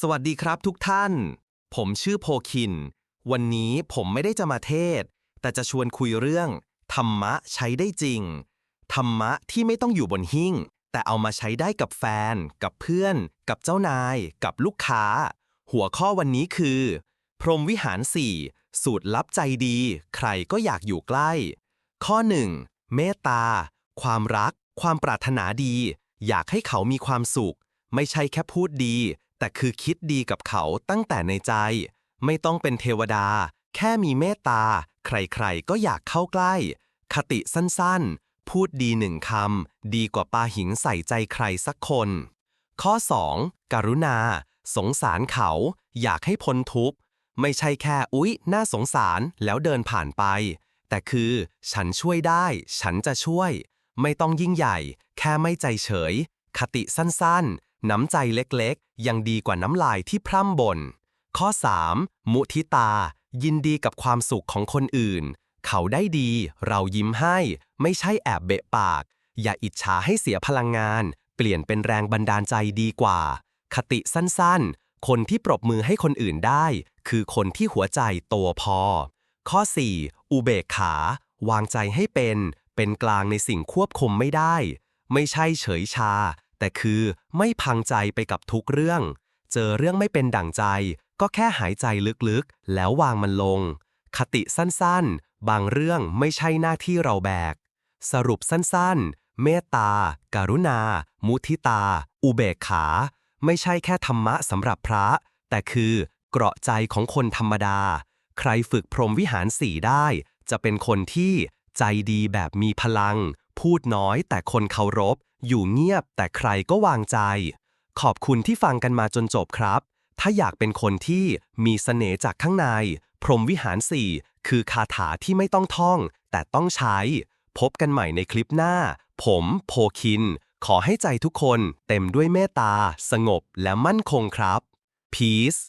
สวัสดีครับทุกท่าน ผมชื่อโพคิน วันนี้ผมไม่ได้จะมาเทศ แต่จะชวนคุยเรื่อง ธรรมะใช้ได้จริง ธรรมะที่ไม่ต้องอยู่บนหิ้ง แต่เอามาใช้ได้กับแฟน กับเพื่อน กับเจ้านาย กับลูกค้า หัวข้อวันนี้คือ พรหมวิหาร4สูตรลับใจดี ใครก็อยากอยู่ใกล้ ข้อ 1. เมตตา ความรัก ความปรารถนาดี อยากให้เขามีความสุข ไม่ใช่แค่พูดดี แต่คือคิดดีกับเขาตั้งแต่ในใจ ไม่ต้องเป็นเทวดา แค่มีเมตตา ใครๆ ก็อยากเข้าใกล้ คติสั้นๆ พูดดีหนึ่งคำ ดีกว่าปาหิงใส่ใจใครสักคน ข้อ 2. กรุณา สงสารเขา อยากให้พ้นทุกข์ไม่ใช่แค่อุ๊ย น่าสงสารแล้วเดินผ่านไป แต่คือ ฉันช่วยได้ ฉันจะช่วย ไม่ต้องยิ่งใหญ่ แค่ไม่ใจเฉย คติสั้นๆน้ำใจเล็กๆ ยังดีกว่าน้ำลายที่พร่ำบ่น ข้อ 3. มุทิตา ยินดีกับความสุขของคนอื่น เขาได้ดี เรายิ้มให้ ไม่ใช่แอบเบะปาก อย่าอิจฉาให้เสียพลังงาน เปลี่ยนเป็นแรงบันดาลใจดีกว่า คติสั้นๆ คนที่ปรบมือให้คนอื่นได้ คือคนที่หัวใจโตพอ ข้อ 4. อุเบกขา วางใจให้เป็น เป็นกลางในสิ่งควบคุมไม่ได้ ไม่ใช่เฉยชา แต่คือไม่พังใจไปกับทุกเรื่อง เจอเรื่องไม่เป็นดั่งใจ ก็แค่หายใจลึกๆ แล้ววางมันลง คติสั้นๆ บางเรื่องไม่ใช่หน้าที่เราแบก สรุปสั้นๆ เมตตาการุณา มุทิตา อุเบกขา ไม่ใช่แค่ธรรมะสำหรับพระ แต่คือเกราะใจของคนธรรมดา ใครฝึกพรหมวิหารสี่ได้ จะเป็นคนที่ใจดีแบบมีพลัง พูดน้อยแต่คนเคารพ อยู่เงียบแต่ใครก็วางใจ ขอบคุณที่ฟังกันมาจนจบครับ ถ้าอยากเป็นคนที่มีเสน่ห์จากข้างใน พรหมวิหารสี่คือคาถาที่ไม่ต้องท่อง แต่ต้องใช้ พบกันใหม่ในคลิปหน้า ผมโพคิน ขอให้ใจทุกคนเต็มด้วยเมตตา สงบและมั่นคงครับ Peace